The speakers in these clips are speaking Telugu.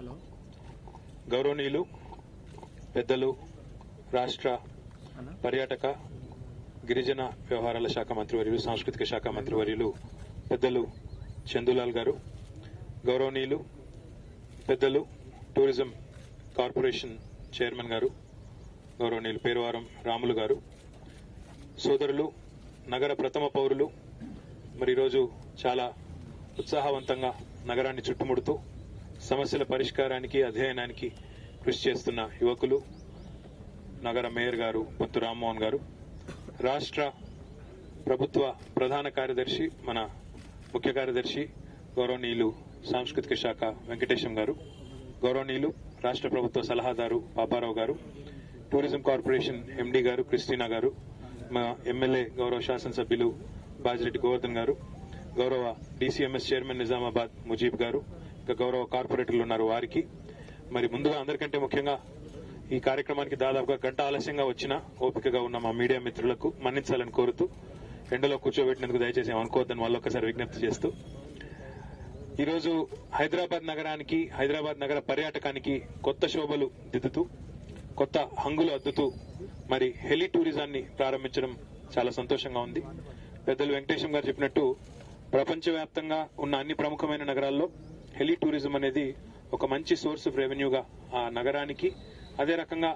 హలో. గౌరవనీయులు పెద్దలు రాష్ట్ర పర్యాటక గిరిజన వ్యవహారాల శాఖ మంత్రివర్యులు సాంస్కృతిక శాఖ మంత్రివర్యులు పెద్దలు చందులాల్ గారు గౌరవనీయులు పెద్దలు టూరిజం కార్పొరేషన్ చైర్మన్ గారు గౌరవనీయులు పేరువారం రాములు గారు సోదరులు నగర ప్రథమ పౌరులు మరి ఈరోజు చాలా ఉత్సాహవంతంగా నగరాన్ని చుట్టుముడుతూ సమస్యల పరిష్కారానికి అధ్యయనానికి కృషి చేస్తున్న యువకులు నగర మేయర్ గారు పొత్తు రామ్మోహన్ గారు రాష్ట్ర ప్రభుత్వ ప్రధాన కార్యదర్శి మన ముఖ్య కార్యదర్శి గౌరవనీయులు సాంస్కృతిక శాఖ వెంకటేశం గారు గౌరవనీయులు రాష్ట్ర ప్రభుత్వ సలహాదారు Paparao garu tourism corporation MD garu Christina garu మా ఎమ్మెల్యే గౌరవ శాసనసభ్యులు బాజిరెడ్డి గోవర్ధన్ గారు గౌరవ డీసీఎంఎస్ చైర్మన్ నిజామాబాద్ ముజీబ్ గారు ఇంకా గౌరవ కార్పొరేటర్లు ఉన్నారు వారికి. మరి ముందుగా అందరికంటే ముఖ్యంగా ఈ కార్యక్రమానికి దాదాపుగా గంట ఆలస్యంగా వచ్చిన ఓపికగా ఉన్న మా మీడియా మిత్రులకు మన్నించాలని కోరుతూ ఎండలో కూర్చోబెట్టినందుకు దయచేసి అనుకోవద్దని వాళ్ళొక్కసారి విజ్ఞప్తి చేస్తూ ఈరోజు హైదరాబాద్ నగరానికి హైదరాబాద్ నగర పర్యాటకానికి కొత్త శోభలు దిద్దుతూ కొత్త హంగులు అద్దుతూ మరి హెలి టూరిజాన్ని ప్రారంభించడం చాలా సంతోషంగా ఉంది. పెద్దలు వెంకటేశం గారు చెప్పినట్టు ప్రపంచవ్యాప్తంగా ఉన్న అన్ని ప్రముఖమైన నగరాల్లో హెలి టూరిజం అనేది ఒక మంచి సోర్స్ ఆఫ్ రెవెన్యూగా ఆ నగరానికి అదే రకంగా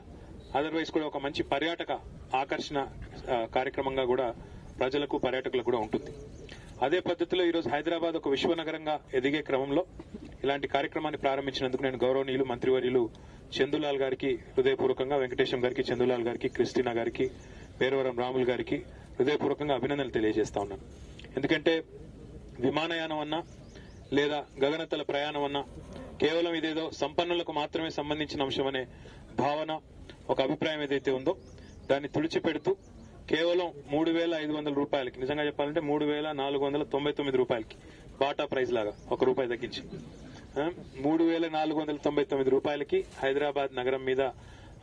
అదర్వైజ్ కూడా ఒక మంచి పర్యాటక ఆకర్షణ కార్యక్రమంగా కూడా ప్రజలకు పర్యాటకులకు కూడా ఉంటుంది. అదే పద్ధతిలో ఈరోజు హైదరాబాద్ ఒక విశ్వనగరంగా ఎదిగే క్రమంలో ఇలాంటి కార్యక్రమాన్ని ప్రారంభించినందుకు నేను గౌరవనీయులు మంత్రివర్యులు చందులాల్ గారికి హృదయపూర్వకంగా వెంకటేశం గారికి చందులాల్ గారికి క్రిస్టినా గారికి పేరవరం రాములు గారికి హృదయపూర్వకంగా అభినందనలు తెలియజేస్తా ఉన్నాను. ఎందుకంటే విమానయానం అన్నా లేదా గగనతల ప్రయాణం అన్నా కేవలం ఇదేదో సంపన్నులకు మాత్రమే సంబంధించిన అంశమనే భావన ఒక అభిప్రాయం ఏదైతే ఉందో దాన్ని తుడిచిపెడుతూ కేవలం మూడు వేల ఐదు వందల రూపాయలకి నిజంగా చెప్పాలంటే మూడు వేల నాలుగు వందల తొంభై తొమ్మిది రూపాయలకి బాటా ప్రైజ్ లాగా ఒక రూపాయి తగ్గించి. మూడు వేల నాలుగు వందల తొంభై తొమ్మిది రూపాయలకి హైదరాబాద్ నగరం మీద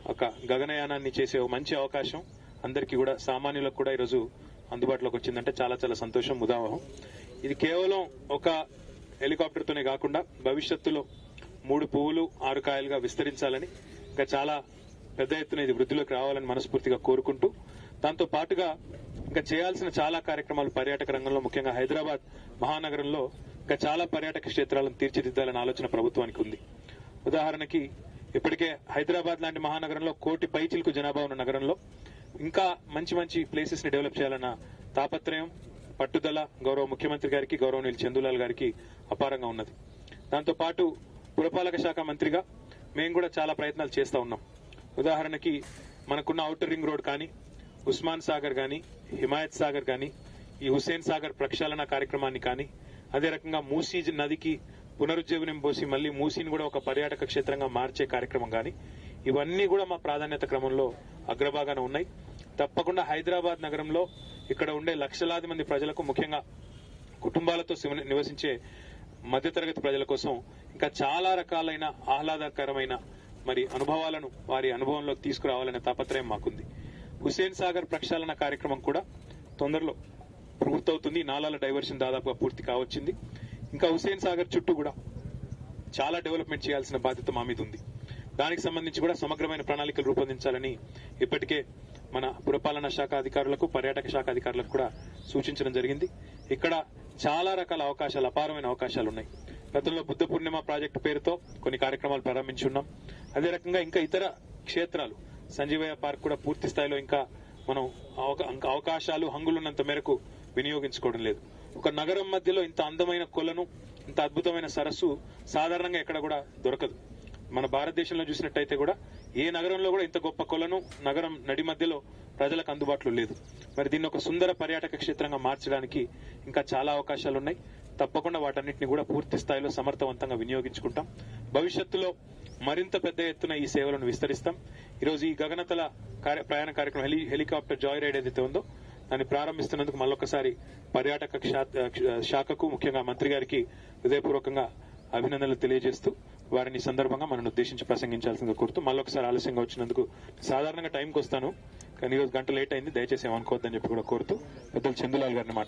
ఒక గగనయానాన్ని చేసే ఒక మంచి అవకాశం అందరికీ కూడా సామాన్యులకు కూడా ఈరోజు అందుబాటులోకి వచ్చిందంటే చాలా చాలా సంతోషం ఉదాహం. ఇది కేవలం ఒక హెలికాప్టర్తోనే కాకుండా భవిష్యత్తులో మూడు పువ్వులు ఆరు కాయలుగా విస్తరించాలని ఇంకా చాలా పెద్ద ఎత్తున ఇది వృద్ధిలోకి రావాలని మనస్ఫూర్తిగా కోరుకుంటూ దాంతో పాటుగా ఇంకా చేయాల్సిన చాలా కార్యక్రమాలు పర్యాటక రంగంలో ముఖ్యంగా హైదరాబాద్ మహానగరంలో ఇంకా చాలా పర్యాటక క్షేత్రాలను తీర్చిదిద్దాలనే ఆలోచన ప్రభుత్వానికి ఉంది. ఉదాహరణకి ఇప్పటికే హైదరాబాద్ లాంటి మహానగరంలో కోటి పైచిలకు జనాభా ఉన్న నగరంలో ఇంకా మంచి మంచి ప్లేసెస్ని డెవలప్ చేయాలన్న తాపత్రయం పట్టుదల గౌరవ ముఖ్యమంత్రి గారికి గౌరవనీయులు చందులాల్ గారికి అపారంగా ఉన్నది. దాంతో పాటు పురపాలక శాఖ మంత్రిగా మేము కూడా చాలా ప్రయత్నాలు చేస్తా ఉన్నాం. ఉదాహరణకి మనకున్న ఔటర్ రింగ్ రోడ్ కానీ ఉస్మాన్ సాగర్ కానీ హిమాయత్ సాగర్ కానీ ఈ హుస్సేన్ సాగర్ ప్రక్షాళన కార్యక్రమాన్ని కానీ అదే రకంగా మూసీ నదికి పునరుజ్జీవనం పోసి మళ్ళీ మూసీని కూడా ఒక పర్యాటక క్షేత్రంగా మార్చే కార్యక్రమం కానీ ఇవన్నీ కూడా మా ప్రాధాన్యత క్రమంలో అగ్రభాగాన ఉన్నాయి. తప్పకుండా హైదరాబాద్ నగరంలో ఇక్కడ ఉండే లక్షలాది మంది ప్రజలకు ముఖ్యంగా కుటుంబాలతో నివసించే మధ్యతరగతి ప్రజల కోసం ఇంకా చాలా రకాలైన ఆహ్లాదకరమైన మరి అనుభవాలను వారి అనుభవంలోకి తీసుకురావాలనే తాపత్రయం మాకుంది. హుసేన్ సాగర్ ప్రక్షాళన కార్యక్రమం కూడా తొందరలో పూర్తవుతుంది. నాలాల డైవర్షన్ దాదాపుగా పూర్తి కావచ్చింది. ఇంకా హుసేన్ సాగర్ చుట్టూ కూడా చాలా డెవలప్మెంట్ చేయాల్సిన బాధ్యత మా మీద ఉంది. దానికి సంబంధించి కూడా సమగ్రమైన ప్రణాళికలు రూపొందించాలని ఇప్పటికే మన పురపాలన శాఖ అధికారులకు పర్యాటక శాఖ అధికారులకు కూడా సూచించడం జరిగింది. ఇక్కడ చాలా రకాల అవకాశాలు అపారమైన అవకాశాలు ఉన్నాయి. గతంలో బుద్ధ పూర్ణిమ ప్రాజెక్టు పేరుతో కొన్ని కార్యక్రమాలు ప్రారంభించి ఉన్నాం అదే రకంగా ఇంకా ఇతర క్షేత్రాలు సంజీవయ్య పార్క్ కూడా పూర్తి స్థాయిలో ఇంకా మనం అవకాశాలు హంగులున్నంత మేరకు వినియోగించుకోవడం లేదు. ఒక నగరం మధ్యలో ఇంత అందమైన కొలను ఇంత అద్భుతమైన సరస్సు సాధారణంగా ఎక్కడ కూడా దొరకదు. మన భారతదేశంలో చూసినట్టయితే కూడా ఏ నగరంలో కూడా ఇంత గొప్ప కొలను నగరం నడి మధ్యలో ప్రజలకు అందుబాటులో లేదు. మరి దీన్ని ఒక సుందర పర్యాటక క్షేత్రంగా మార్చడానికి ఇంకా చాలా అవకాశాలు ఉన్నాయి. తప్పకుండా వాటన్నిటిని కూడా పూర్తి స్థాయిలో సమర్థవంతంగా వినియోగించుకుంటాం. భవిష్యత్తులో మరింత పెద్ద ఎత్తున ఈ సేవలను విస్తరిస్తాం. ఈరోజు ఈ గగనతల కార్య- ప్రయాణ కార్యక్రమం హెలి హెలికాప్టర్ జాయ్ రైడ్ ఏదైతే ఉందో దాన్ని ప్రారంభిస్తున్నందుకు మళ్ళొకసారి పర్యాటక శాఖకు ముఖ్యంగా మంత్రి గారికి హృదయపూర్వకంగా అభినందనలు తెలియజేస్తూ వారిని సందర్భంగా మనం ఉద్దేశించి ప్రసంగించాల్సిందిగా కోరుతూ మళ్ళొకసారి ఆలస్యంగా వచ్చినందుకు సాధారణంగా టైంకి వస్తాను. కానీ ఈరోజు గంట లేట్ అయింది. దయచేసి ఏమనుకోవద్దని చెప్పి కూడా కోరుతూ పెద్దలు చందులాల్ గారిని మాట